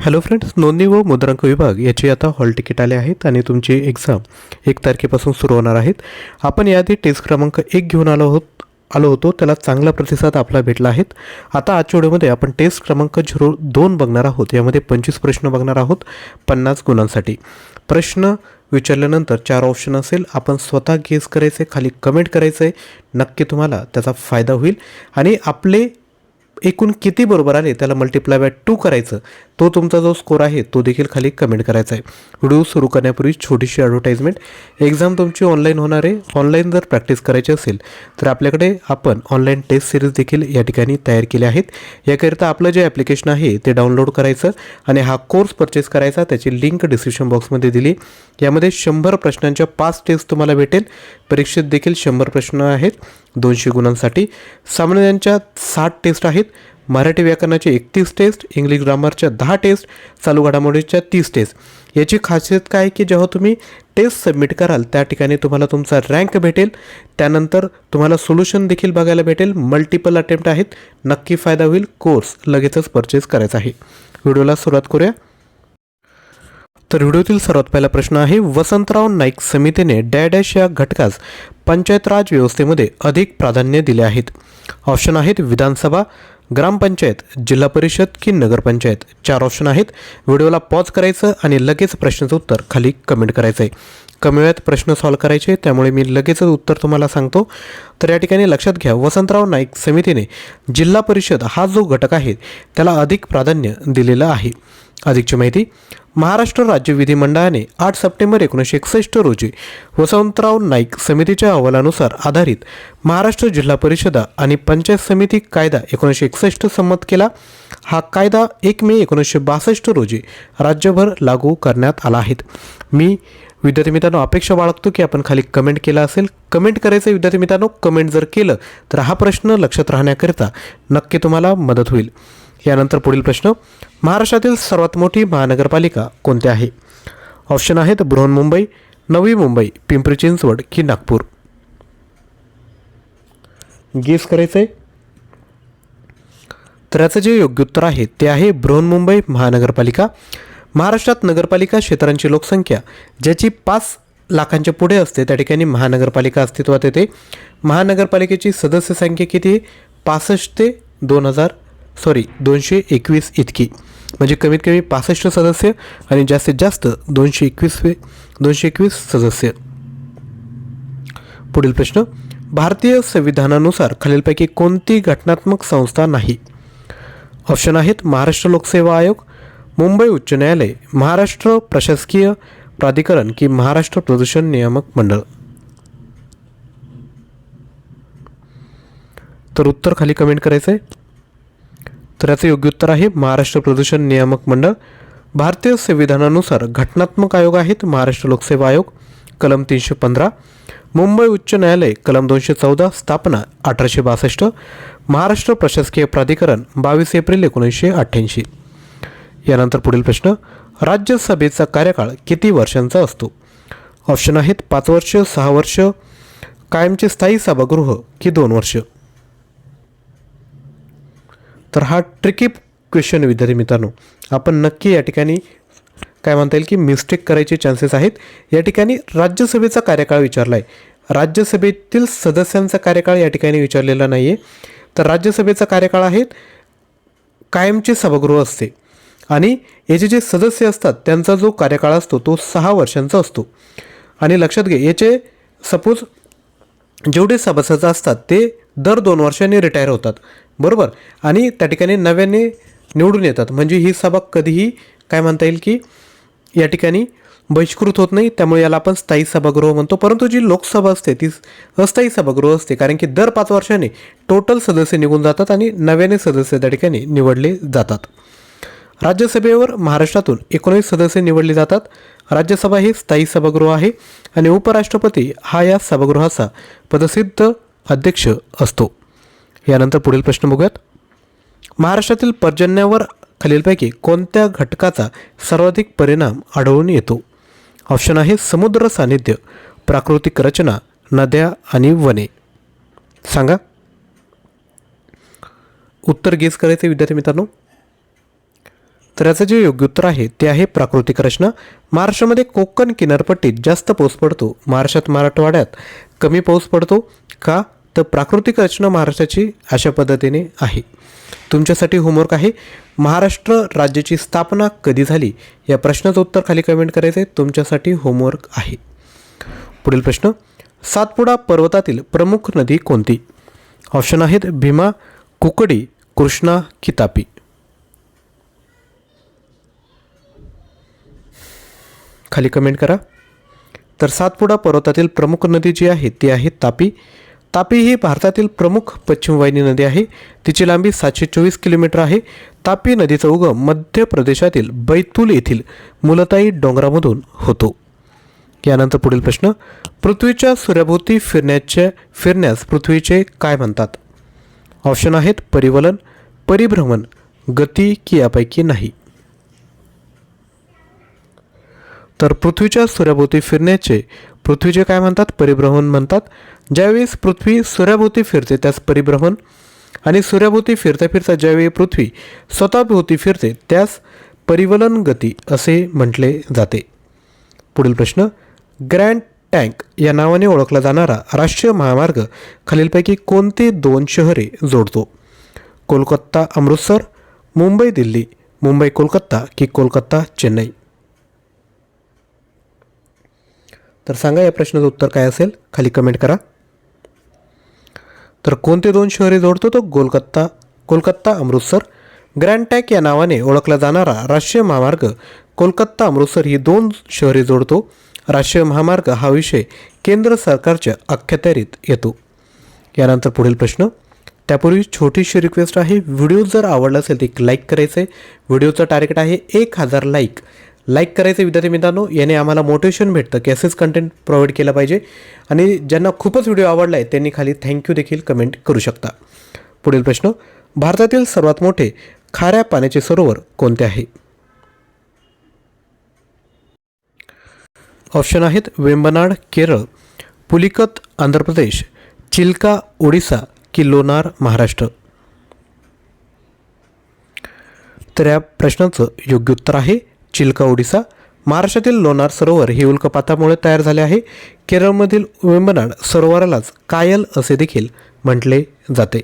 Hello friends नोंदणी व मुद्रांक विभाग याची आता हॉल तिकीट आले आहेत आणि तुमची एक्झाम एक तारखेपासून सुरू होणार आहेत. आपण याआधी टेस्ट क्रमांक एक घेऊन आलो होत आलो होतो. त्याला चांगला प्रतिसाद आपला भेटला आहेत आता आजच्या व्हिडिओमध्ये आपण टेस्ट क्रमांक झिरो दोन बघणार आहोत. यामध्ये पंचवीस प्रश्न बघणार आहोत पन्नास गुणांसाठी. प्रश्न विचारल्यानंतर चार ऑप्शन असेल. आपण स्वतः गेस करायचे खाली कमेंट करायचं आहे नक्की तुम्हाला त्याचा फायदा होईल. आणि आपले एकूण किती बरोबर आले त्याला मल्टिप्लाय बाय टू करायचं. तो तुमचा जो स्कोर आहे तो देखील खाली कमेंट करायचा आहे. व्हिडिओ सुरू करण्यापूर्वी छोटीशी ॲडव्हर्टाईजमेंट एक्झाम तुमची ऑनलाईन होणार आहे. ऑनलाईन जर प्रॅक्टिस करायची असेल तर आपल्याकडे आपण ऑनलाईन टेस्ट सिरीज देखील या ठिकाणी तयार केले आहेत. याकरिता आपलं जे ॲप्लिकेशन आहे ते डाउनलोड करायचं आणि हा कोर्स परचेस करायचा. त्याची लिंक डिस्क्रिप्शन बॉक्समध्ये दिली. यामध्ये शंभर प्रश्नांच्या पाच टेस्ट तुम्हाला भेटेल. परीक्षेत देखील शंभर प्रश्न आहेत. दोनशे गुणांसाठी सामान्यांच्या साठ टेस्ट आहेत. मराठी व्याकरणाचे एकतीस टेस्ट इंग्लिश ग्रामरच्या दहा टेस्ट चालू घडामोडीच्या तीस टेस्ट. याची खासियत काय आहे की जेव्हा तुम्ही टेस्ट सबमिट कराल त्या ठिकाणी तुम्हाला तुमचा रँक भेटेल. त्यानंतर तुम्हाला सोल्युशन देखील बघायला भेटेल. मल्टिपल अटेम्प्ट आहेत. नक्की फायदा होईल. कोर्स लगेचच परचेस करायचा आहे. व्हिडिओला सुरुवात करूया. तर व्हिडिओतील सर्वात पहिला प्रश्न आहे वसंतराव नाईक समितीने डॅडॅश या घटकास पंचायत राज व्यवस्थेमध्ये अधिक प्राधान्य दिले आहेत. ऑप्शन आहेत विधानसभा ग्रामपंचायत जिल्हा परिषद की नगरपंचायत. चार ऑप्शन आहेत. व्हिडिओला पॉज करायचं आणि लगेच प्रश्नाचं उत्तर खाली कमेंट करायचं आहे कमी वेळात प्रश्न सॉल्व करायचे त्यामुळे मी लगेचच उत्तर तुम्हाला सांगतो. तर या ठिकाणी लक्षात घ्या वसंतराव नाईक समितीने जिल्हा परिषद हा जो घटक आहे त्याला अधिक प्राधान्य दिलेलं आहे. अधिकची माहिती महाराष्ट्र राज्य विधिमंडळाने आठ सप्टेंबर एकोणीसशे एकसष्ट रोजी वसंतराव नाईक समितीच्या अहवालानुसार आधारित महाराष्ट्र जिल्हा परिषदा आणि पंचायत समिती कायदा एकोणीसशे एकसष्ट संमत केला. हा कायदा एक मे एकोणीसशे बासष्ट रोजी राज्यभर लागू करण्यात आला आहे. मी विद्यार्थी मित्रांनो अपेक्षा बाळगतो की आपण खाली कमेंट केला असेल. कमेंट करायचं विद्यार्थी मित्रांनो कमेंट जर केलं तर हा प्रश्न लक्षात राहण्याकरिता नक्की तुम्हाला मदत होईल. यानंतर पुढील प्रश्न महाराष्ट्रातील सर्वात मोठी महानगरपालिका कोणती आहे? ऑप्शन आहेत बृहन्मुंबई नवी मुंबई पिंपरी चिंचवड की नागपूर. गेस करायचं आहे तर याचं जे योग्य उत्तर आहे ते आहे बृहन्मुंबई महानगरपालिका. महाराष्ट्रात नगरपालिका क्षेत्रांची लोकसंख्या ज्याची पाच लाखांच्या पुढे असते त्या ठिकाणी महानगरपालिका अस्तित्वात येते. महानगरपालिकेची सदस्य संख्या किती पासष्ट ते दोन हजार सॉरी दोनशे एकवीस इतकी. म्हणजे कमीत कमी पासष्ट सदस्य आणि जास्तीत जास्त दोनशे एकवीस दोनशे एकवीस सदस्य. पुढील प्रश्न. भारतीय संविधानानुसार खालीलपैकी कोणती घटनात्मक संस्था नाही? ऑप्शन आहेत महाराष्ट्र लोकसेवा आयोग मुंबई उच्च न्यायालय महाराष्ट्र प्रशासकीय प्राधिकरण की महाराष्ट्र प्रदूषण नियामक मंडळ. तर उत्तर खाली कमेंट करायचं आहे तर याचं योग्य उत्तर आहे महाराष्ट्र प्रदूषण नियामक मंडळ भारतीय संविधानानुसार घटनात्मक आयोग आहेत महाराष्ट्र लोकसेवा आयोग कलम तीनशे पंधरा मुंबई उच्च न्यायालय कलम दोनशे चौदा स्थापना अठराशे बासष्ट महाराष्ट्र प्रशासकीय प्राधिकरण बावीस एप्रिल एकोणीसशे अठ्ठ्याऐंशी. यानंतर पुढील प्रश्न राज्यसभेचा कार्यकाळ किती वर्षांचा असतो? ऑप्शन आहेत पाच वर्ष सहा वर्ष कायमचे स्थायी सभागृह की दोन वर्ष? तर हा ट्रिकी क्वेश्चन विद्यार्थी मित्रांनो. आपण नक्की या ठिकाणी काय म्हणता येईल की मिस्टेक करायचे चान्सेस आहेत. या ठिकाणी राज्यसभेचा कार्यकाळ विचारला आहे राज्यसभेतील सदस्यांचा कार्यकाळ या ठिकाणी विचारलेला नाही आहे तर राज्यसभेचा कार्यकाळ आहे. कायमचे सभागृह असते. आणि याचे जे सदस्य असतात त्यांचा जो कार्यकाळ असतो तो सहा वर्षांचा असतो. आणि लक्षात घे याचे सपोज जेवढे सभासद असतात ते दर दोन वर्षांनी रिटायर होतात. बरोबर. आणि त्या ठिकाणी नव्याने निवडून येतात. म्हणजे ही सभा कधीही काय म्हणता येईल की या ठिकाणी बहिष्कृत होत नाही. त्यामुळे याला आपण स्थायी सभागृह म्हणतो. परंतु जी लोकसभा असते ती अस्थायी सभागृह असते. कारण की दर पाच वर्षांनी टोटल सदस्य निघून जातात आणि नव्याने सदस्य त्या ठिकाणी निवडले जातात. राज्यसभेवर महाराष्ट्रातून एकोणीस सदस्य निवडले जातात. राज्यसभा हे स्थायी सभागृह आहे आणि उपराष्ट्रपती हा या सभागृहाचा पदसिद्ध अध्यक्ष असतो. यानंतर पुढील प्रश्न बघूयात. महाराष्ट्रातील पर्जन्यावर खालीलपैकी कोणत्या घटकाचा सर्वाधिक परिणाम आढळून येतो? ऑप्शन आहे समुद्र सानिध्य प्राकृतिक रचना नद्या आणि वने. सांगा. उत्तर गेस करायचे विद्यार्थी मित्रांनो. तर याचं जे योग्य उत्तर आहे ते आहे प्राकृतिक रचना. महाराष्ट्रामध्ये कोकण किनारपट्टीत जास्त पाऊस पडतो. महाराष्ट्रात मराठवाड्यात कमी पाऊस पडतो का? तर प्राकृतिक रचना महाराष्ट्राची अशा पद्धतीने आहे. तुमच्यासाठी होमवर्क आहे. महाराष्ट्र राज्याची स्थापना कधी झाली? या प्रश्नाचं उत्तर खाली कमेंट करायचं आहे तुमच्यासाठी होमवर्क आहे. पुढील प्रश्न. सातपुडा पर्वतातील प्रमुख नदी कोणती? ऑप्शन आहेत भीमा कुकडी कृष्णा कितापी. खाली कमेंट करा. तर सातपुडा पर्वतातील प्रमुख नदी जी आहे ती आहे तापी. तापी ही भारतातील प्रमुख पश्चिम वाहिनी नदी आहे. तिची लांबी सातशे चोवीस किलोमीटर आहे. तापी नदीचा उगम मध्य प्रदेशातील बैतूल येथील मुलताई डोंगरामधून होतो. यानंतर पुढील प्रश्न पृथ्वीच्या सूर्याभोवती फिरण्याच्या फिरण्यास पृथ्वीचे काय म्हणतात? ऑप्शन आहेत परिवलन परिभ्रमण गती की यापैकी नाही. तर पृथ्वीच्या सूर्याभोवती फिरण्याचे पृथ्वीचे काय म्हणतात? परिभ्रमण म्हणतात. ज्यावेळेस पृथ्वी सूर्याभोवती फिरते त्यास परिभ्रमण आणि सूर्याभोवती फिरता फिरता ज्यावेळी पृथ्वी स्वतःभोवती फिरते त्यास परिवलन गती असे म्हटले जाते. पुढील प्रश्न ग्रँड टँक या नावाने ओळखला जाणारा राष्ट्रीय महामार्ग खालीलपैकी कोणते दोन शहरे जोडतो? कोलकाता अमृतसर मुंबई दिल्ली. मुंबई कोलकाता की कोलकाता चेन्नई. तर सांगा या प्रश्नाचं उत्तर काय असेल? खाली कमेंट करा. तर कोणते दोन शहरे जोडतो? तो कोलकाता कोलकाता अमृतसर. ग्रँड टॅक या नावाने ओळखला जाणारा राष्ट्रीय महामार्ग कोलकाता अमृतसर ही दोन शहरे जोडतो. राष्ट्रीय महामार्ग हा विषय केंद्र सरकारच्या अखत्यारीत येतो. यानंतर पुढील प्रश्न. त्यापूर्वी छोटीशी रिक्वेस्ट आहे. व्हिडिओ जर आवडला असेल तर एक लाईक करायचं आहे व्हिडिओचं टार्गेट आहे एक हजार लाईक लाईक करायचं विद्यार्थी मित्रांनो याने आम्हाला मोटिवेशन भेटतं. की असेच कंटेंट प्रोव्हाइड केलं पाहिजे. आणि ज्यांना खूपच व्हिडिओ आवडला आहे त्यांनी खाली थँक्यू देखील कमेंट करू शकता. पुढील प्रश्न भारतातील सर्वात मोठे खाऱ्या पाण्याचे सरोवर कोणते आहे? ऑप्शन आहेत वेंबनाड केरळ पुलिकत आंध्र प्रदेश चिल्का ओडिसा की लोणार महाराष्ट्र. तर या प्रश्नाचं योग्य उत्तर आहे चिल्का ओडिसा महाराष्ट्रातील लोणार सरोवर हे उल्कपातामुळे तयार झाले आहे. केरळमधील वेंबनाड सरोवरालाच कायल असे देखील म्हटले जाते.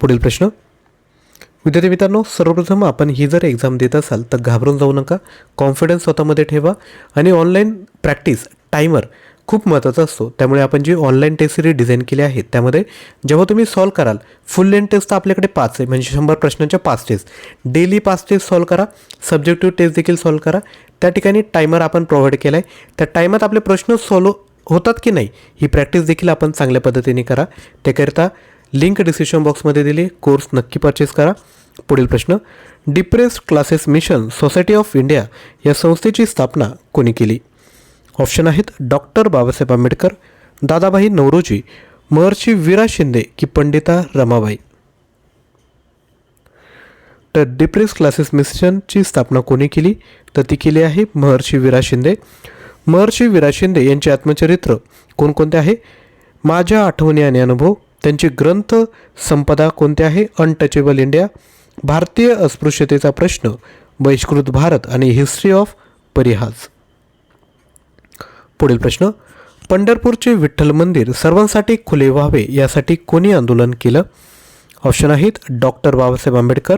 पुढील प्रश्न. विद्यार्थी मित्रांनो सर्वप्रथम आपण ही जर एक्झाम देत असाल तर घाबरून जाऊ नका. कॉन्फिडन्स स्वतःमध्ये ठेवा. आणि ऑनलाईन प्रॅक्टिस टायमर खूप महत्त्वाचा असतो. त्यामुळे आपण जी ऑनलाईन टेस्ट सिरीज डिझाईन केली आहे त्यामध्ये जेव्हा तुम्ही सॉल्व कराल फुल लेंथ टेस्ट तर आपल्याकडे पाच आहे. म्हणजे शंभर प्रश्नांच्या पाच टेस्ट डेली पाच टेस्ट सॉल्व करा. सब्जेक्टिव्ह टेस्ट देखील सॉल्व करा. त्या ठिकाणी टायमर आपण प्रोव्हाइड केला आहे त्या टायमात आपले प्रश्न सॉल्व होतात की नाही ही प्रॅक्टिस देखील आपण चांगल्या पद्धतीने करा. त्याकरिता लिंक डिस्क्रिप्शन बॉक्समध्ये दिली. कोर्स नक्की परचेस करा. पुढील प्रश्न. Depressed classes mission society of India या संस्थेची स्थापना कोणी केली? ऑप्शन आहेत डॉक्टर बाबासाहेब आंबेडकर दादाभाई नवरोजी महर्षी वीरा शिंदे की पंडिता रमाबाई. तर डिप्रेस क्लासेस मिशनची स्थापना कोणी केली? तर ती केली आहे महर्षी वीरा शिंदे. महर्षी वीरा शिंदे यांचे आत्मचरित्र कोणकोणते आहे? माझ्या आठवणी आणि अनुभव. त्यांचे ग्रंथ संपदा कोणते आहे? अनटचेबल इंडिया भारतीय अस्पृश्यतेचा प्रश्न बहिष्कृत भारत आणि हिस्ट्री ऑफ परिहाज पुढील प्रश्न. पंढरपूरचे विठ्ठल मंदिर सर्वांसाठी खुले व्हावे यासाठी कोणी आंदोलन केलं? ऑप्शन आहेत doctor Babasaheb Ambedkar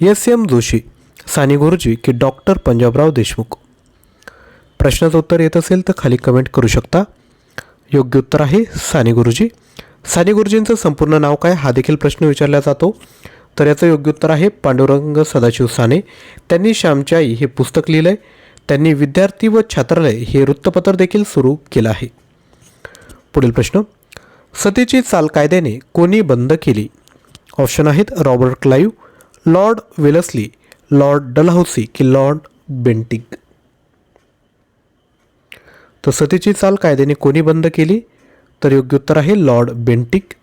S M Joshi Sane Guruji की डॉक्टर पंजाबराव देशमुख. प्रश्नाचं उत्तर येत असेल तर खाली कमेंट करू शकता. योग्य उत्तर आहे साने गुरुजी. साने गुरुजींचं संपूर्ण नाव काय? हा देखील प्रश्न विचारला जातो. तर याचं योग्य उत्तर आहे पांडुरंग सदाशिव साने. त्यांनी श्यामची आई हे पुस्तक लिहिलं आहे त्यांनी विद्यार्थी व छात्रालय हे वृत्तपत्र देखील सुरू केलं आहे. पुढील प्रश्न. सतीची चाल कायद्याने कोणी बंद केली? ऑप्शन आहेत Robert Clive Lord Wellesley Lord Dalhousie की लॉर्ड बेंटिक तर सतीची चाल कायद्याने कोणी बंद केली? तर योग्य उत्तर आहे लॉर्ड बेंटिक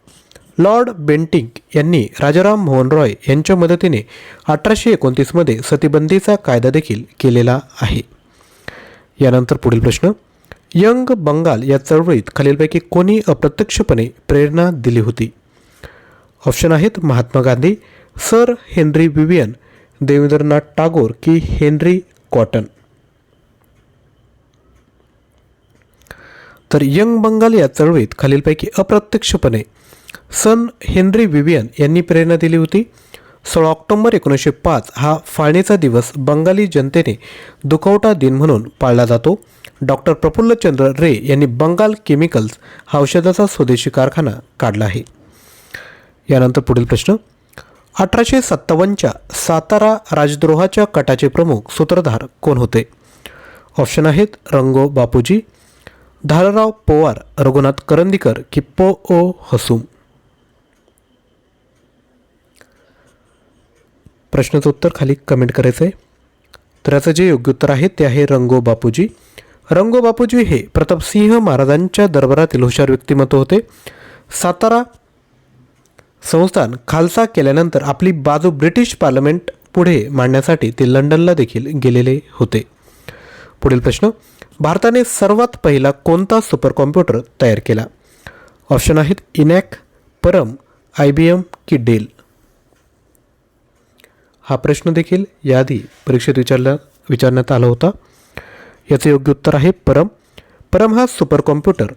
लॉर्ड बेंटिंक यांनी राजाराम मोहन रॉय यांच्या मदतीने अठराशे एकोणतीसमध्ये सतीबंदीचा कायदा देखील केलेला आहे. यानंतर पुढील प्रश्न. यंग बंगाल या चळवळीत खालीलपैकी कोणी अप्रत्यक्षपणे प्रेरणा दिली होती? ऑप्शन आहेत Mahatma Gandhi sir Henry Vivian Debendranath Tagore की हेनरी कॉटन. तर यंग बंगाल या चळवळीत खालीलपैकी अप्रत्यक्षपणे सन हेनरी विवियन यांनी प्रेरणा दिली होती. सोळा ऑक्टोंबर एकोणीसशे पाच हा फाळणीचा दिवस बंगाली जनतेने दुखवटा दिन म्हणून पाळला जातो. डॉक्टर प्रफुल्लचंद्र रे यांनी बंगाल केमिकल्स हा औषधाचा स्वदेशी कारखाना काढला आहे. यानंतर पुढील प्रश्न. अठराशे सत्तावन्नच्या सातारा राजद्रोहाच्या कटाचे प्रमुख सूत्रधार कोण होते? ऑप्शन आहेत रंगो बापूजी धारराव पोवार रघुनाथ करंदीकर की पो ओ हसूम. प्रश्नाचं उत्तर खाली कमेंट करायचं आहे तर याचं जे योग्य उत्तर आहे ते आहे रंगो बापूजी. रंगो बापूजी हे प्रतापसिंह महाराजांच्या दरबारातील हुशार व्यक्तिमत्व होते. सातारा संस्थान खालसा केल्यानंतर आपली बाजू ब्रिटिश पार्लमेंट पुढे मांडण्यासाठी ते लंडनला देखील गेलेले होते. पुढील प्रश्न भारताने सर्वात पहिला कोणता सुपर कॉम्प्युटर तयार केला? ऑप्शन आहेत ENIAC Param I B M की डेल. हा प्रश्न देखील याआधी परीक्षेत विचारला विचारण्यात आला होता. याचे योग्य उत्तर आहे परम. परम हा सुपर कॉम्प्युटर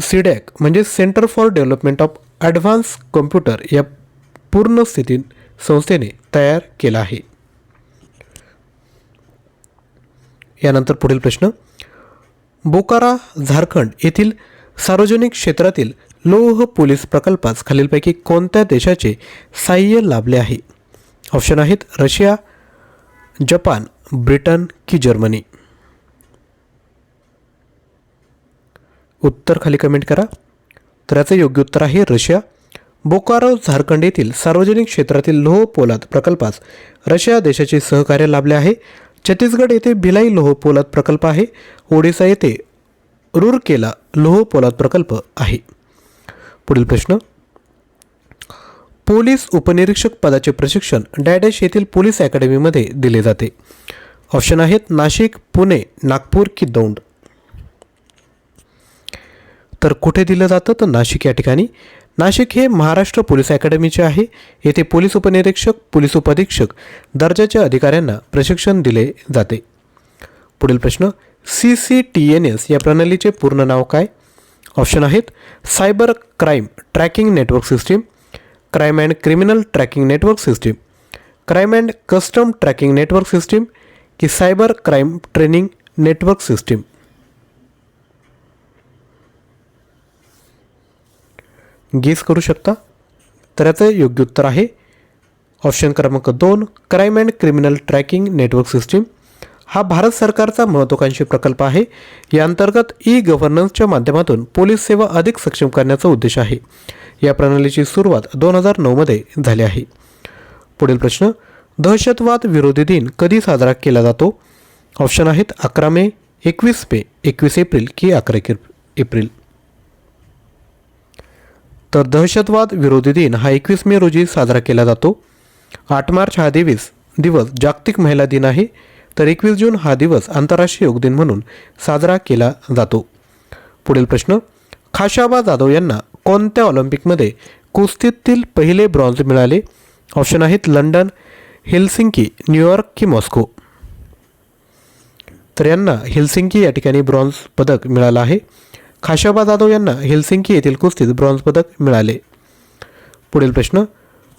सिडॅक म्हणजे centre for development of advance computer या पूर्ण स्थितीत संस्थेने तयार केला आहे. यानंतर पुढील प्रश्न. बोकारा झारखंड येथील सार्वजनिक क्षेत्रातील लोह पोलीस प्रकल्पास खालीलपैकी कोणत्या देशाचे साह्य लाभले आहे? ऑप्शन आहेत रशिया जपान ब्रिटन की जर्मनी. उत्तर खाली कमेंट करा. तर याचं योग्य उत्तर आहे रशिया. बोकारो झारखंड येथील सार्वजनिक क्षेत्रातील लोह पोलाद प्रकल्पास रशिया देशाचे सहकार्य लाभले आहे. छत्तीसगड येथे भिलाई लोह पोलाद प्रकल्प आहे. ओडिसा येथे रुरकेला लोह पोलाद प्रकल्प आहे. पुढील प्रश्न. पोलीस उपनिरीक्षक पदाचे प्रशिक्षण डॅडॅश येथील पोलीस अकॅडमीमध्ये दिले जाते. ऑप्शन आहेत नाशिक पुणे नागपूर की दौंड. तर कुठे दिलं जातं? तर नाशिक या ठिकाणी. नाशिक हे महाराष्ट्र पोलीस अकॅडमीचे आहे. येथे पोलीस उपनिरीक्षक पोलीस उपाधीक्षक दर्जाच्या अधिकाऱ्यांना प्रशिक्षण दिले जाते. पुढील प्रश्न C C T N S या प्रणालीचे पूर्ण नाव काय? ऑप्शन आहेत cyber crime tracking network system crime and criminal tracking network system crime and custom tracking network system की cyber crime training network system guess करू शकता? तर याचं योग्य उत्तर आहे. ऑप्शन क्रमांक दोन crime and criminal tracking network system हा भारत सरकारचा महत्त्वाकांक्षी प्रकल्प आहे. या अंतर्गत ई गव्हर्नन्सच्या माध्यमातून पोलीस सेवा अधिक सक्षम करण्याचा उद्देश आहे. या प्रणालीची सुरुवात दोन हजार नऊमध्ये झाली आहे. पुढील प्रश्न दहशतवाद विरोधी दिन कधी साजरा केला जातो? ऑप्शन आहेत अकरा मे एकवीस मे एकवीस एप्रिल की अकरा एप्रिल. तर दहशतवाद विरोधी दिन हा एकवीस मे रोजी साजरा केला जातो. आठ मार्च हा दिवस दिवस जागतिक महिला दिन आहे. तर एकवीस जून हा दिवस आंतरराष्ट्रीय योग दिन म्हणून साजरा केला जातो. पुढील प्रश्न खाशाबा जाधव यांना कोणत्या ऑलिम्पिकमध्ये कुस्तीतील पहिले ब्रॉन्झ मिळाले? ऑप्शन आहेत लंडन हेल्सिंकी न्यूयॉर्क की मॉस्को. तर यांना हेल्सिंकी या ठिकाणी ब्रॉन्झ पदक मिळालं आहे. खाशाबा जाधव यांना हेल्सिंकी येथील कुस्तीत ब्रॉन्झ पदक मिळाले. पुढील प्रश्न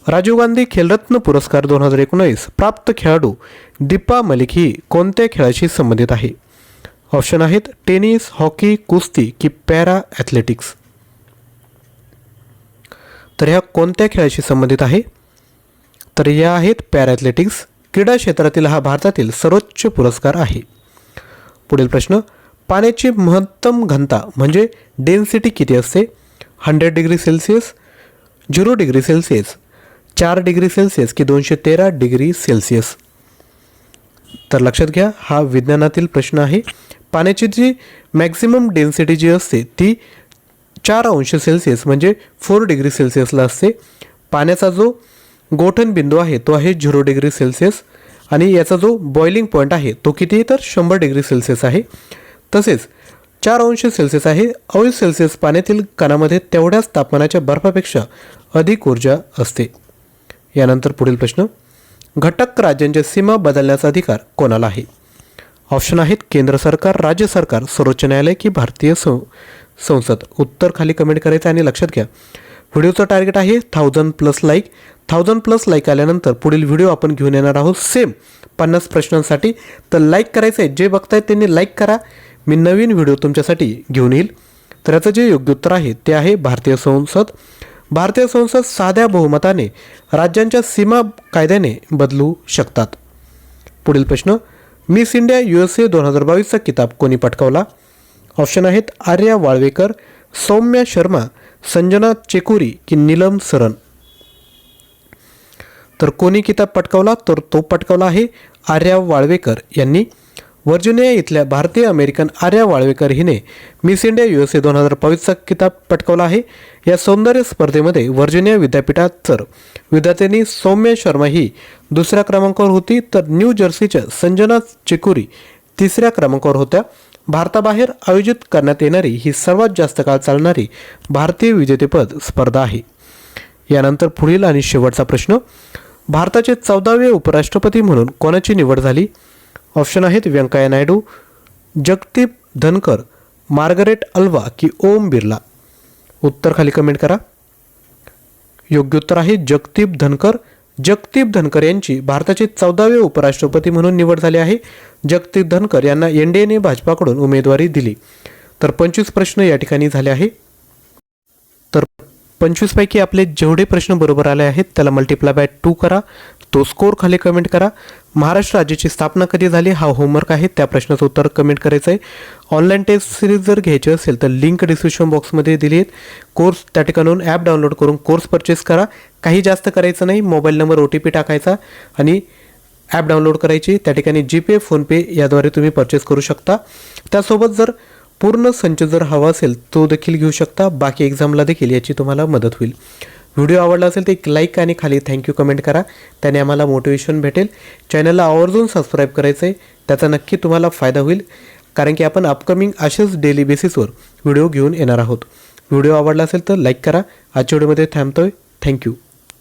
राजीव गांधी खेलरत्न पुरस्कार दोन हजार एकोणीस प्राप्त खेळाडू दीपा मलिक ही कोणत्या खेळाशी संबंधित आहे? ऑप्शन आहेत टेनिस हॉकी कुस्ती की पॅरा ॲथलेटिक्स. तर ह्या कोणत्या खेळाशी संबंधित आहे? तर या आहेत पॅरा ॲथलेटिक्स. क्रीडा क्षेत्रातील हा भारतातील सर्वोच्च पुरस्कार आहे. पुढील प्रश्न पाण्याची महत्तम घनता म्हणजे डेन्सिटी किती असते? Hundred degree Celsius zero degree Celsius चार डिग्री सेल्सिअस की दोनशे तेरा डिग्री सेल्सिअस. तर लक्षात घ्या हा विज्ञानातील प्रश्न आहे. पाण्याची जी मॅक्झिमम डेन्सिटी जी असते ती चार अंश सेल्सिअस म्हणजे फोर डिग्री सेल्सिअसला असते. पाण्याचा जो गोठण बिंदू आहे तो आहे झिरो डिग्री सेल्सिअस आणि याचा जो बॉइलिंग पॉईंट आहे तो किती तर शंभर डिग्री सेल्सिअस आहे. तसेच चार अंश सेल्सिअस आहे अंश सेल्सिअस पाण्यातील कणामध्ये तेवढ्याच तापमानाच्या बर्फापेक्षा अधिक ऊर्जा असते. यानंतर पुढील प्रश्न. घटक राज्यांच्या सीमा बदलण्याचा अधिकार कोणाला आहे? ऑप्शन आहेत केंद्र सरकार राज्य सरकार सर्वोच्च न्यायालय की भारतीय सं संसद? उत्तर खाली कमेंट करायचं आणि लक्षात घ्या. व्हिडिओचं टार्गेट आहे thousand plus like thousand plus like आल्यानंतर पुढील व्हिडिओ आपण घेऊन येणार आहोत सेम पन्नास प्रश्नांसाठी तर लाईक करायचं आहे जे बघतायत त्यांनी लाईक करा. मी नवीन व्हिडिओ तुमच्यासाठी घेऊन येईल. तर याचं जे योग्य उत्तर आहे ते आहे भारतीय संसद. भारतीय संसद साध्या बहुमताने राज्यांच्या सीमा कायद्याने बदलू शकतात. पुढील प्रश्न Miss India U S A दोन हजार बावीसचा किताब कोणी पटकावला? ऑप्शन आहेत आर्या वाळवेकर सौम्या शर्मा संजना चेकुरी की नीलम सरन. तर कोणी किताब पटकावला? तर तो पटकावला आहे आर्या वाळवेकर यांनी. व्हर्जिनिया इथल्या भारतीय अमेरिकन आर्या वाळवेकर हिने Miss India U S A दोन हजार बावीसचा किताब पटकावला आहे. या सौंदर्य स्पर्धेमध्ये व्हर्जिनिया विद्यापीठात तर विद्यार्थिनी सौम्य शर्मा ही दुसऱ्या क्रमांकावर होती तर न्यू जर्सीच्या संजना चिकुरी तिसऱ्या क्रमांकावर होत्या. भारताबाहेर आयोजित करण्यात येणारी ही सर्वात जास्त काळ चालणारी भारतीय विजेतेपद स्पर्धा आहे. यानंतर पुढील आणि शेवटचा प्रश्न भारताचे चौदावे उपराष्ट्रपती म्हणून कोणाची निवड झाली? ऑप्शन आहेत व्यंकय्या नायडू जगदीप धनकर मार्गरेट अल्वा की ओम बिर्ला. उत्तर खाली कमेंट करा. योग्य उत्तर आहे जगदीप धनकर. जगदीप धनकर यांची भारताचे चौदावे उपराष्ट्रपती म्हणून निवड झाली आहे. जगदीप धनकर यांना एन डी एने भाजपाकडून उमेदवारी दिली. तर पंचवीस प्रश्न या ठिकाणी झाले आहे. तर पंचवीसपैकी आपले जेवढे प्रश्न बरोबर आले आहेत त्याला मल्टिप्लाय बाय टू करा. तो स्कोर खाली कमेंट करा. महाराष्ट्र राज्याची स्थापना कधी झाली? हा होमवर्क आहे. त्या प्रश्नाचं उत्तर कमेंट करायचं आहे ऑनलाईन टेस्ट सिरीज जर घ्यायची असेल तर लिंक डिस्क्रिप्शन बॉक्समध्ये दिली आहेत. कोर्स त्या ठिकाणून ॲप डाउनलोड करून कोर्स परचेस करा. काही जास्त करायचं नाही. Mobile number O T P टाकायचा आणि ॲप डाउनलोड करायची. त्या ठिकाणी जीपे फोनपे याद्वारे तुम्ही परचेस करू शकता. त्यासोबत जर पूर्ण संच जर हवा असेल तो देखील घेऊ शकता. बाकी एक्झामला देखील याची तुम्हाला मदत होईल. व्हिडिओ आवडला असेल तर एक लाईक आणि खाली थँक्यू कमेंट करा. त्याने आम्हाला मोटिवेशन भेटेल. चॅनलला आवर्जून सबस्क्राईब करायचं आहे. त्याचा नक्की तुम्हाला फायदा होईल. कारण की आपण अपकमिंग असेच डेली बेसिसवर व्हिडिओ घेऊन येणार आहोत. व्हिडिओ आवडला असेल तर लाईक करा. आजच्या व्हिडिओमध्ये थांबतोय. थँक्यू